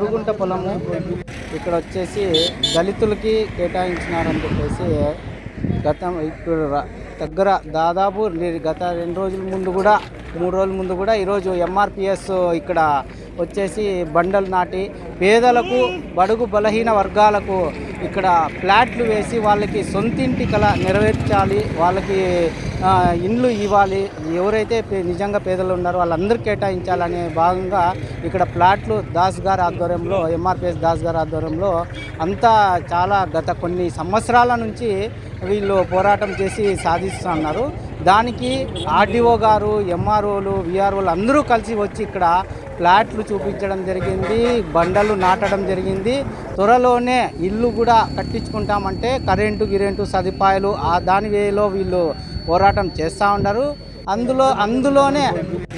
పురుగుంట పొలము ఇక్కడ వచ్చేసి దళితులకి కేటాయించినారని చెప్పేసి గతం ఇప్పుడు దగ్గర దాదాపు గత రెండు రోజుల ముందు కూడా మూడు రోజుల ముందు కూడా ఈరోజు ఎంఆర్పిఎస్ ఇక్కడ వచ్చేసి బండలు నాటి పేదలకు బడుగు బలహీన వర్గాలకు ఇక్కడ ఫ్లాట్లు వేసి వాళ్ళకి సొంతింటి కల నెరవేర్చాలి వాళ్ళకి ఇండ్లు ఇవ్వాలి. ఎవరైతే పే- నిజంగా పేదలు ఉన్నారో వాళ్ళందరికీ కేటాయించాలనే భాగంగా ఇక్కడ ఫ్లాట్లు దాస్ గారి ఆధ్వర్యంలో ఎంఆర్పిఎస్ దాస్ గారి ఆధ్వర్యంలో అంతా చాలా గత కొన్ని సంవత్సరాల నుంచి వీళ్ళు పోరాటం చేసి సాధిస్తున్నారు దానికి ఆర్డీఓ గారు ఎంఆర్ఓలు విఆర్ఓలు అందరూ కలిసి వచ్చి ఇక్కడ ఫ్లాట్లు చూపించడం జరిగింది బండలు నాటడం జరిగింది. త్వరలోనే ఇల్లు కూడా కట్టించుకుంటామంటే కరెంటు గిరెంటు సదుపాయాలు ఆ దాని వేలో వీళ్ళు పోరాటం చేస్తూ ఉన్నారు. అందులో అందులోనే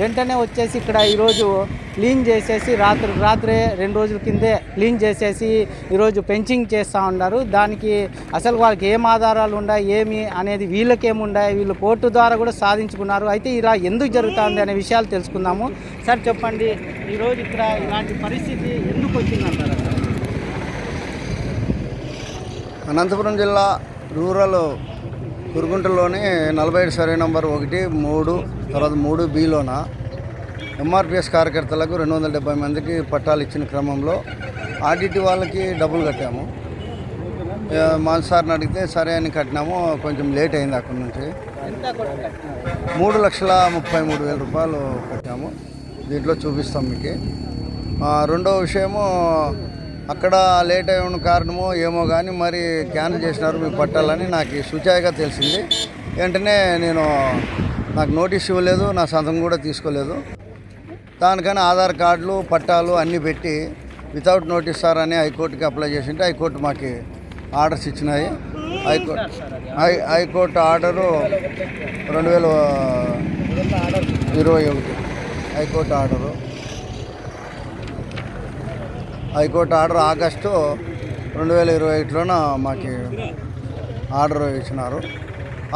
వెంటనే వచ్చేసి ఇక్కడ ఈరోజు క్లీన్ చేసేసి రాత్రి రాత్రే రెండు రోజుల కిందే క్లీన్ చేసేసి ఈరోజు పెంచింగ్ చేస్తూ ఉన్నారు. దానికి అసలు వాళ్ళకి ఏం ఆధారాలు ఉన్నాయి ఏమి అనేది వీళ్ళకేముండాయి వీళ్ళు కోర్టు ద్వారా కూడా సాధించుకున్నారు. అయితే ఇలా ఎందుకు జరుగుతుంది అనే విషయాలు తెలుసుకుందాము. సార్ చెప్పండి ఈరోజు ఇక్కడ ఇలాంటి పరిస్థితి ఎందుకు వచ్చిందంటారు? అనంతపురం జిల్లా రూరల్ కురుగుంటలోని నలభై ఏడు సర్వే నంబర్ ఒకటి మూడు తర్వాత మూడు బిలోన. ఎంఆర్పిఎస్ కార్యకర్తలకు రెండు వందల డెబ్బై మందికి పట్టాలు ఇచ్చిన క్రమంలో ఆర్డిటి వాళ్ళకి డబ్బులు కట్టాము. మా సార్ని అడిగితే సరే అని కట్టినాము. కొంచెం లేట్ అయింది అక్కడి నుంచి? మూడు లక్షల ముప్పై మూడు వేల రూపాయలు కట్టాము. దీంట్లో చూపిస్తాం మీకు. రెండో విషయము అక్కడ లేట్ అయి ఉన్న కారణమో ఏమో కానీ మరి క్యాన్సిల్ చేసినారు మీ పట్టాలని నాకు సుచాయిగా తెలిసింది. వెంటనే నేను నాకు నోటీస్ ఇవ్వలేదు నా సంతకం కూడా తీసుకోలేదు. దానికని ఆధార్ కార్డులు పట్టాలు అన్నీ పెట్టి వితౌట్ నోటీస్ సార్ అని హైకోర్టుకి అప్లై చేసింటే హైకోర్టు మాకు ఆర్డర్స్ ఇచ్చినాయి. హైకోర్టు హై హైకోర్టు ఆర్డరు రెండు వేల ఇరవై ఒకటి. High court order. High court order August రెండు వేల ఇరవై ఒకటిలోన మాకు ఆర్డర్ ఇచ్చినారు.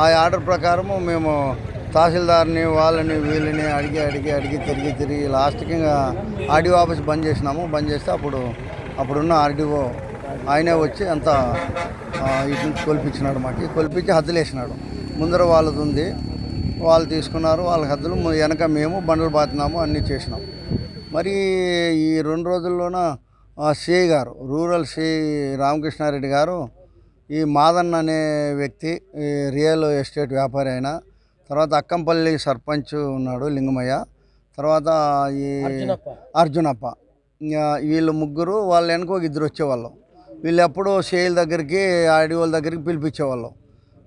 ఆ ఆర్డర్ ప్రకారము మేము తహసీల్దార్ని వాళ్ళని వీళ్ళని అడిగి అడిగి అడిగి తిరిగి తిరిగి లాస్ట్కి ఇంకా ఆర్డీఓ ఆఫీస్ బంద్ చేసినాము. బంద్ చేస్తే అప్పుడు అప్పుడున్న ఆర్డీఓ ఆయనే వచ్చి అంతా ఇటు కొలిపించినాడు మాకు. కొలిపించి హద్దులు వేసినాడు. ముందర వాళ్ళది ఉంది. వాళ్ళు తీసుకున్నారు. వాళ్ళ హద్దులు వెనక మేము బండలు బాతినాము. అన్నీ చేసినాం. మరి ఈ రెండు రోజుల్లోన CI garu rural CI Ramakrishna Reddy garu ఈ మాదన్న అనే వ్యక్తి ఈ రియల్ ఎస్టేట్ వ్యాపారి అయిన తర్వాత అక్కంపల్లి సర్పంచ్ ఉన్నాడు లింగమయ్య తర్వాత ఈ అర్జునప్ప. వీళ్ళు ముగ్గురు వాళ్ళ వెనక ఒక ఇద్దరు వచ్చేవాళ్ళం. వీళ్ళు ఎప్పుడు సేల్ దగ్గరికి ఆడియోల దగ్గరికి పిలిపించేవాళ్ళం.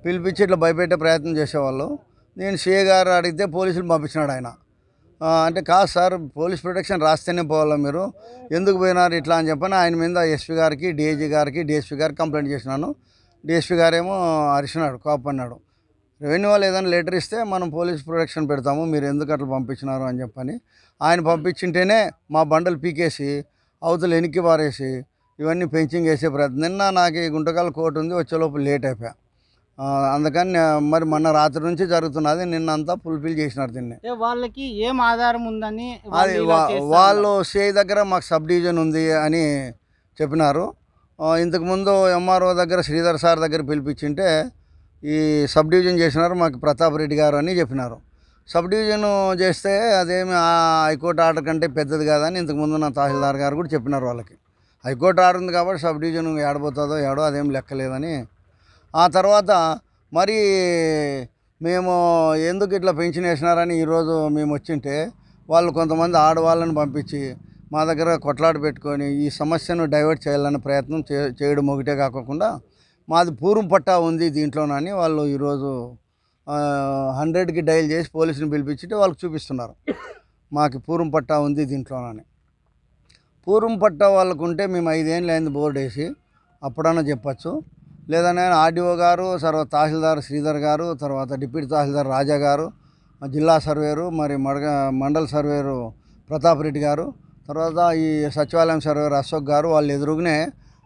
పిలిపించి ఇట్లా భయపెట్టే ప్రయత్నం చేసేవాళ్ళు. నేను సిఏ గారు అడిగితే పోలీసులు పంపించినాడు ఆయన. అంటే కాదు సార్ పోలీస్ ప్రొటెక్షన్ రాస్తేనే పోవాలా మీరు? ఎందుకు పోయినారు ఇట్లా అని చెప్పని ఆయన మీద ఎస్పీ గారికి డిఐజీ గారికి డిఎస్పీ గారికి కంప్లైంట్ చేసినాను. డిఎస్పీ గారేమో అరిచినాడు కోపన్నాడు రెవెన్యూ వాళ్ళు ఏదైనా లెటర్ ఇస్తే మనం పోలీస్ ప్రొటెక్షన్ పెడతాము మీరు ఎందుకు అట్లా పంపించినారు అని చెప్పని ఆయన పంపించింటేనే మా బండలు పీకేసి అవతల వెనక్కి పారేసి ఇవన్నీ పెంచింగ్ వేసే ప్రయత్నం. నిన్న నాకు ఈ గుంటకాల కోర్టు ఉంది వచ్చేలోపు లేట్ అయిపోయా. అందుకని మరి మొన్న రాత్రి నుంచి జరుగుతున్నది నిన్న అంతా ఫుల్ఫిల్ చేసినారు దీన్ని. వాళ్ళకి ఏం ఆధారం ఉందని అది వాళ్ళు సిఐ దగ్గర మాకు సబ్ డివిజన్ ఉంది అని చెప్పినారు. ఇంతకుముందు ఎంఆర్ఓ దగ్గర శ్రీధర్ సార్ దగ్గర పిలిపించింటే ఈ సబ్ డివిజన్ చేసినారు మాకు ప్రతాప్ రెడ్డి గారు అని చెప్పినారు. సబ్ డివిజన్ చేస్తే అదేమి ఆ హైకోర్టు ఆర్డర్ కంటే పెద్దది కాదని ఇంతకుముందు నా తహసీల్దార్ గారు కూడా చెప్పినారు వాళ్ళకి. హైకోర్టు ఆర్డర్ ఉంది కాబట్టి సబ్ డివిజన్ ఏడబోతుందో ఏడో అదేం లెక్కలేదని ఆ తర్వాత మరి మేము ఎందుకు ఇట్లా పెన్షన్ వేసినారని ఈరోజు మేము వచ్చింటే వాళ్ళు కొంతమంది ఆడవాళ్ళని పంపించి మా దగ్గర కొట్లాట పెట్టుకొని ఈ సమస్యను డైవర్ట్ చేయాలనే ప్రయత్నం చే చేయడం ఒకటే కాకుండా మాది పూర్వం పట్టా ఉంది దీంట్లోనని వాళ్ళు ఈరోజు హండ్రెడ్కి డైల్ చేసి పోలీసుని పిలిపించి వాళ్ళకి చూపిస్తున్నారు. మాకు పూర్వం పట్టా ఉంది దీంట్లోనని పూర్వం పట్టా వాళ్ళకుంటే మేము ఐదేళ్ళు అయింది బోర్డు వేసి అప్పుడన్నా చెప్పచ్చు. లేదనే ఆర్డీఓ గారు తర్వాత తహసీల్దార్ శ్రీధర్ గారు తర్వాత డిప్యూటీ తహసీల్దార్ రాజా గారు జిల్లా సర్వేరు మరి మడగ మండల సర్వేరు ప్రతాప్ రెడ్డి గారు తర్వాత ఈ సచివాలయం సర్వేరు అశోక్ గారు వాళ్ళు ఎదురుగానే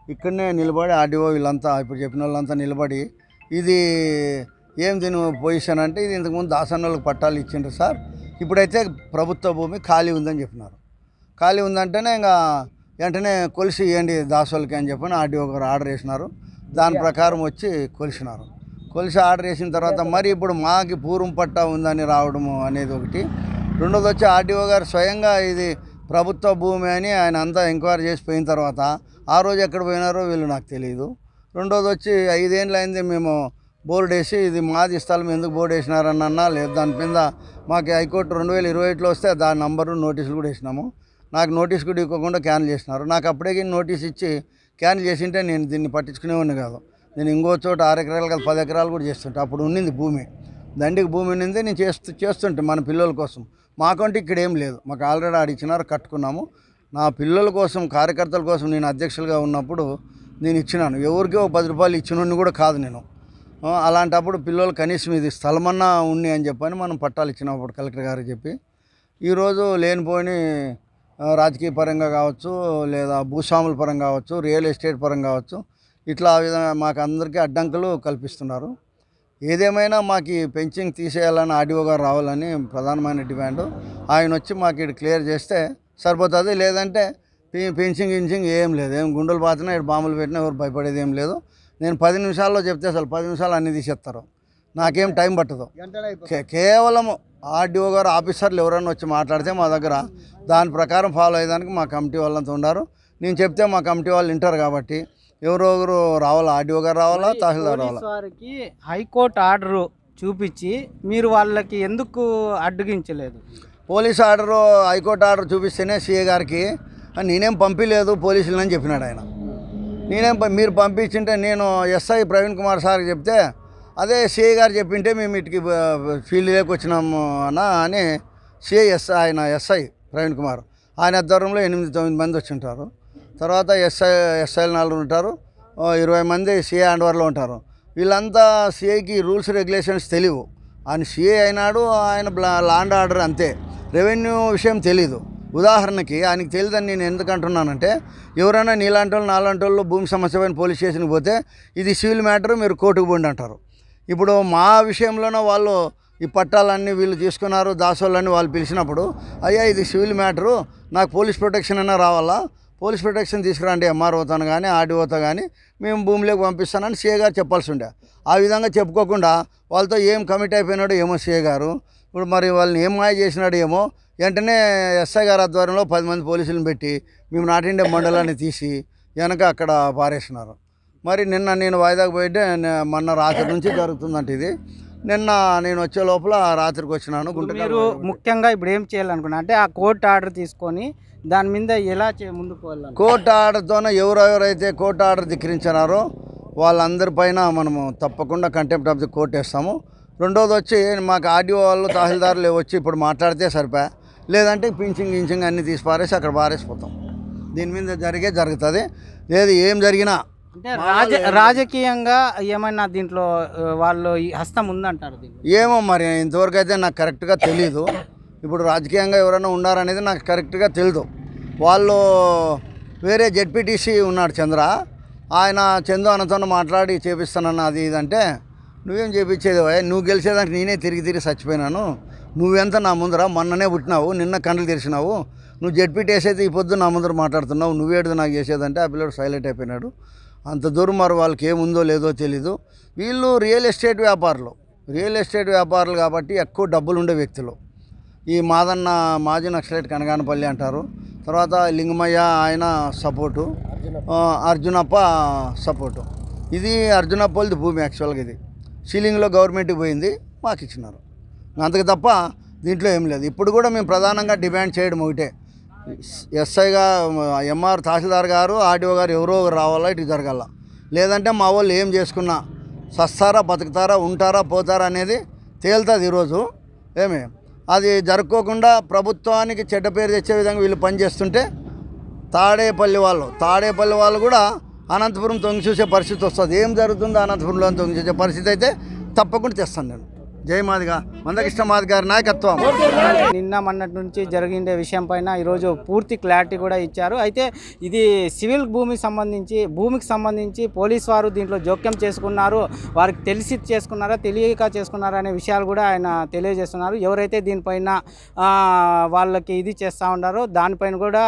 ఇక్కడనే నిలబడి ఆర్డీఓ వీళ్ళంతా ఇప్పుడు చెప్పిన వాళ్ళంతా నిలబడి ఇది ఏం దీని పొజిషన్ అంటే ఇది ఇంతకుముందు దాసన్నోళ్ళకి పట్టాలు ఇచ్చిండ్రు సార్. ఇప్పుడైతే ప్రభుత్వ భూమి ఖాళీ ఉందని చెప్పినారు. ఖాళీ ఉందంటేనే ఇంకా వెంటనే కొలిసి ఇవ్వండి దాసోళ్ళకి అని చెప్పని ఆర్డీఓ గారు ఆర్డర్ వేసినారు. దాని ప్రకారం వచ్చి కొలిసినారు కొలిసి ఆర్డర్ వేసిన తర్వాత మరి ఇప్పుడు మాకి పూర్వం పట్టా ఉందని రావడము అనేది ఒకటి. రెండోది వచ్చి ఆర్డీఓ గారు స్వయంగా ఇది ప్రభుత్వ భూమి అని ఆయన అంతా ఎంక్వైరీ చేసి పోయిన తర్వాత ఆ రోజు ఎక్కడ పోయినారో వీళ్ళు నాకు తెలియదు రెండోది వచ్చి ఐదేళ్ళు అయింది మేము బోర్డు వేసి ఇది మాది స్థలం ఎందుకు బోర్డు వేసినారని అన్నా లేదు. దాని కింద మాకు హైకోర్టు రెండు వేల ఇరవై ఒకటిలో వస్తే దాని నంబరు నోటీసులు కూడా వేసినాము. నాకు నోటీస్ కూడా ఇవ్వకుండా క్యాన్సిల్ చేసినారు. నాకు అప్పుడే కానీ నోటీస్ ఇచ్చి క్యాన్సిల్ చేసింటే నేను దీన్ని పట్టించుకునేవాడిని కాదు. నేను ఇంకో చోట ఆరు ఎకరాలు కాదు పది ఎకరాలు కూడా చేస్తుంటే. అప్పుడు ఉండింది భూమి. దండికి భూమి ఉన్నింది నేను చేస్తూ చేస్తుంటే మన పిల్లల కోసం. మాకంటే ఇక్కడ ఏం లేదు. మాకు ఆల్రెడీ ఆడిచ్చినారు కట్టుకున్నాము. నా పిల్లల కోసం కార్యకర్తల కోసం నేను అధ్యక్షులుగా ఉన్నప్పుడు నేను ఇచ్చినాను. ఎవరికి ఒక పది రూపాయలు ఇచ్చినని కూడా కాదు నేను. అలాంటప్పుడు పిల్లలు కనీసం ఇది స్థలమన్నా ఉంది అని చెప్పని మనం పట్టాలు ఇచ్చినప్పుడు కలెక్టర్ గారికి చెప్పి ఈరోజు లేనిపోయి రాజకీయ పరంగా కావచ్చు లేదా భూస్వాముల పరంగా కావచ్చు రియల్ ఎస్టేట్ పరంగా కావచ్చు ఇట్లా ఆ విధంగా మాకు అందరికీ అడ్డంకులు కల్పిస్తున్నారు. ఏదేమైనా మాకు ఈ పెంచింగ్ తీసేయాలని ఆర్డీఓ గారు రావాలని ప్రధానమైన డిమాండ్. ఆయన వచ్చి మాకు ఇక్కడ క్లియర్ చేస్తే సరిపోతుంది. లేదంటే పెంచింగ్ గించింగ్ ఏం లేదు. ఏం గుండెలు పాతినా ఇటు బాంబులు పెట్టినా ఎవరు భయపడేది ఏం లేదు. నేను పది నిమిషాల్లో చెప్తే అసలు పది నిమిషాలు అన్ని తీసేస్తారు. నాకేం టైం పట్టదు. కేవలం ఆర్డీఓ గారు ఆఫీసర్లు ఎవరైనా వచ్చి మాట్లాడితే మా దగ్గర దాని ప్రకారం ఫాలో అయ్యేదానికి మా కమిటీ వాళ్ళంతా ఉన్నారు నేను చెప్తే మా కమిటీ వాళ్ళు వింటారు కాబట్టి ఎవరో ఒకరు రావాలా ఆర్డీఓ గారు రావాలా తహసీల్దార్ రావాలా? వారికి హైకోర్టు ఆర్డర్ చూపించి మీరు వాళ్ళకి ఎందుకు అడ్డగించలేదు? Police order high court order చూపిస్తేనే CA గారికి "ఆ, నేనేం పంపించలేదు పోలీసులు అని చెప్పినాడు ఆయన. నేనేం మీరు పంపించింటే నేను ఎస్ఐ ప్రవీణ్ కుమార్ సార్కి చెప్తే అదే సిఐ గారు చెప్పింటే మేము ఇటుకి ఫీల్డ్లోకి వచ్చినాము అన్న అని సిఐ ఎస్ ఆయన ఎస్ఐ ప్రవీణ్ కుమార్. ఆయన ఆధ్వర్యంలో ఎనిమిది తొమ్మిది మంది వచ్చింటారు. తర్వాత ఎస్ఐ ఎస్ఐలు నాలుగు ఉంటారు. ఇరవై మంది సిఐ అండవర్లో ఉంటారు. వీళ్ళంతా సిఐకి రూల్స్ రెగ్యులేషన్స్ తెలియవు ఆయన సిఐ అయినాడు ఆయన లాండ్ ఆర్డర్ అంతే. రెవెన్యూ విషయం తెలీదు. ఉదాహరణకి ఆయనకి తెలియదని నేను ఎందుకు అంటున్నానంటే ఎవరైనా నీలాంటి వాళ్ళు నాలాంటి వాళ్ళు భూమి సమస్య పైన పోలీస్ స్టేషన్కి పోతే ఇది సివిల్ మ్యాటర్ మీరు కోర్టుకు పోండి అంటారు. ఇప్పుడు మా విషయంలోనే వాళ్ళు ఈ పట్టాలన్నీ వీళ్ళు తీసుకున్నారు దాసోళ్ళని వాళ్ళు పిలిచినప్పుడు అయ్యా ఇది సివిల్ మ్యాటరు నాకు పోలీస్ ప్రొటెక్షన్ అయినా రావాలా? పోలీస్ ప్రొటెక్షన్ తీసుకురండి ఎంఆర్ఓతో కానీ ఆర్డీఓతో కానీ మేము భూమిలోకి పంపిస్తానని సీఏ గారు చెప్పాల్సి ఉండే. ఆ విధంగా చెప్పుకోకుండా వాళ్ళతో ఏం కమిట్ అయిపోయినాడో ఏమో సీఏ గారు ఇప్పుడు మరి వాళ్ళని ఏం మాయ చేసినాడు ఏమో వెంటనే ఎస్ఐ గారి ఆధ్వర్యంలో పది మంది పోలీసులను పెట్టి మేము నాటిండే మండలాన్ని తీసి వెనక అక్కడ పారేసినారు. మరి నిన్న నేను వాయిదాకు పోయింటే నే- మొన్న రాత్రి నుంచి జరుగుతుందంట ఇది. నిన్న నేను వచ్చే లోపల రాత్రికి వచ్చినాను మీరు ముఖ్యంగా ఇప్పుడు ఏం చేయాలనుకున్నా అంటే ఆ కోర్టు ఆర్డర్ తీసుకొని దాని మీద ఎలా చే ముందుకు వెళ్ళాలి కోర్టు ఆర్డర్తోనే ఎవరెవరైతే కోర్టు ఆర్డర్ ధిక్కరించారో వాళ్ళందరిపైన మనము తప్పకుండా కంటెంప్ట్ ఆఫ్ ది కోర్ట్ వేస్తాము. రెండోది వచ్చి మాకు ఆర్డీఓ వాళ్ళు తహసీల్దారులు వచ్చి ఇప్పుడు మాట్లాడితే సరిపా? లేదంటే పింఛింగ్ గించింగ్ అన్నీ తీసి పారేసి అక్కడ పారేసిపోతాం. దీని మీద జరిగే జరుగుతుంది. లేదు ఏం జరిగినా రాజ రాజకీయంగా ఏమైనా దీంట్లో వాళ్ళు హస్తం ఉందంటారు ఏమో మరి ఇంతవరకు అయితే నాకు కరెక్ట్గా తెలీదు. ఇప్పుడు రాజకీయంగా ఎవరైనా ఉన్నారనేది నాకు కరెక్ట్గా తెలియదు వాళ్ళు వేరే జెడ్పీటీసీ ఉన్నాడు చంద్ర. ఆయన చందు అన్నతో మాట్లాడి చేపిస్తానన్న అది ఇది అంటే నువ్వేం చేపించేది? నువ్వు గెలిచేదానికి నేనే తిరిగి తిరిగి చచ్చిపోయినాను. నువ్వెంత నా ముందర? మొన్ననే పుట్టినావు నిన్న కండ్లు తెరిచినావు. నువ్వు జెడ్పీటీసీ అయితే ఈ పొద్దు నా ముందర మాట్లాడుతున్నావు. నువ్వేడు నాకు చేసేదంటే ఆ పిల్లడు సైలెంట్ అయిపోయినాడు. అంత దూరం మరి వాళ్ళకి ఏముందో లేదో తెలీదు. వీళ్ళు రియల్ ఎస్టేట్ వ్యాపారులు. రియల్ ఎస్టేట్ వ్యాపారులు కాబట్టి ఎక్కువ డబ్బులు ఉండే వ్యక్తులు. ఈ మాదన్న మాజీ నక్సలైట్ కనగానపల్లి అంటారు. తర్వాత లింగమయ్య ఆయన సపోర్టు. అర్జునప్ప సపోర్టు. ఇది అర్జునప్పలది భూమి యాక్చువల్గా ఇది. సీలింగ్లో గవర్నమెంట్కి పోయింది మాకు ఇచ్చినారు అంతకు తప్ప దీంట్లో ఏం లేదు. ఇప్పుడు కూడా మేము ప్రధానంగా డిమాండ్ చేయడం ఒకటే. ఎస్ఐగా ఎంఆర్ తహసీల్దార్ గారు ఆర్డీఓ గారు ఎవరో రావాలా ఇటు జరగాల. లేదంటే మా వాళ్ళు ఏం చేసుకున్నా సస్తారా బతుకుతారా ఉంటారా పోతారా అనేది తేలుతుంది ఈరోజు. ఏమి? అది జరుపుకోకుండా ప్రభుత్వానికి చెడ్డ పేరు తెచ్చే విధంగా వీళ్ళు పనిచేస్తుంటే తాడేపల్లి వాళ్ళు తాడేపల్లి వాళ్ళు కూడా అనంతపురం తొంగి చూసే పరిస్థితి వస్తుంది. ఏం జరుగుతుందో అనంతపురంలో తొంగి చూసే పరిస్థితి అయితే తప్పకుండా తెస్తాను నేను. జై మాదిగా. మందకృష్ణ మాది గారి నాయకత్వం. నిన్న మొన్నటి నుంచి జరిగిండే విషయం పైన ఈరోజు పూర్తి క్లారిటీ కూడా ఇచ్చారు. అయితే ఇది సివిల్ భూమికి సంబంధించి భూమికి సంబంధించి పోలీస్ వారు దీంట్లో జోక్యం చేసుకున్నారు. వారికి తెలిసి చేసుకున్నారా తెలియక చేసుకున్నారా అనే విషయాలు కూడా ఆయన తెలియజేస్తున్నారు. ఎవరైతే దీనిపైన వాళ్ళకి ఇది చేస్తూ ఉన్నారో దానిపైన కూడా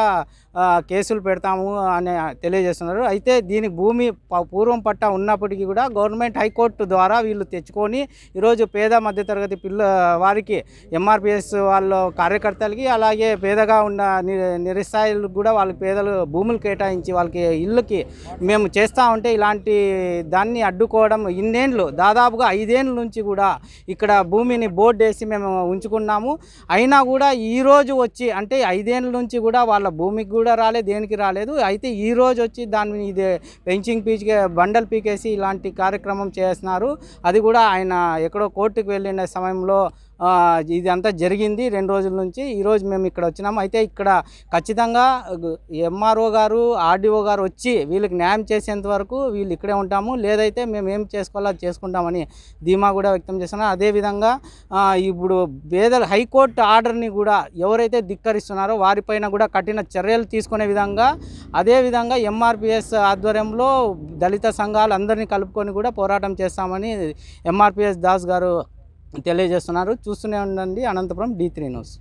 కేసులు పెడతాము అని తెలియజేస్తున్నారు. అయితే దీనికి భూమి ప- పూర్వం పట్ట ఉన్నప్పటికీ కూడా గవర్నమెంట్ హైకోర్టు ద్వారా వీళ్ళు తెచ్చుకొని ఈరోజు పేద మధ్యతరగతి పిల్ల వారికి ఎంఆర్పిఎస్ వాళ్ళ కార్యకర్తలకి అలాగే పేదగా ఉన్న నిరస్థాయిలకు కూడా వాళ్ళకి పేదలు భూములు కేటాయించి వాళ్ళకి ఇళ్ళకి మేము చేస్తూ ఉంటే ఇలాంటి దాన్ని అడ్డుకోవడం ఇన్నేళ్ళు దాదాపుగా ఐదేళ్ళ నుంచి కూడా ఇక్కడ భూమిని బోర్డు వేసి మేము ఉంచుకున్నాము. అయినా కూడా ఈ రోజు వచ్చి అంటే ఐదేళ్ళ నుంచి కూడా వాళ్ళ భూమికి కూడా రాలేదు దేనికి రాలేదు. అయితే ఈ రోజు వచ్చి దాన్ని ఇది పెంచింగ్ పీచ్ బండల్ పీకేసి ఇలాంటి కార్యక్రమం చేస్తున్నారు. అది కూడా ఆయన ఎక్కడో కోర్టుకు వెళ్ళిన సమయంలో ఇదంతా జరిగింది. రెండు రోజుల నుంచి ఈరోజు మేము ఇక్కడ వచ్చినాము. అయితే ఇక్కడ ఖచ్చితంగా ఎంఆర్ఓ గారు ఆర్డీఓ గారు వచ్చి వీళ్ళకి న్యాయం చేసేంత వరకు వీళ్ళు ఇక్కడే ఉంటాము. లేదైతే మేము ఏం చేసుకోవాలో అది చేసుకుంటామని ధీమా కూడా వ్యక్తం చేస్తున్నారు. అదేవిధంగా ఇప్పుడు పేదల హైకోర్టు ఆర్డర్ని కూడా ఎవరైతే ధిక్కరిస్తున్నారో వారిపైన కూడా కఠిన చర్యలు తీసుకునే విధంగా అదేవిధంగా ఎంఆర్పిఎస్ ఆధ్వర్యంలో దళిత సంఘాలు అందరినీ కలుపుకొని కూడా పోరాటం చేస్తామని ఎంఆర్పిఎస్ దాస్ గారు తెలియజేస్తున్నారు. చూస్తూనే ఉండండి. Anantapuram D three news.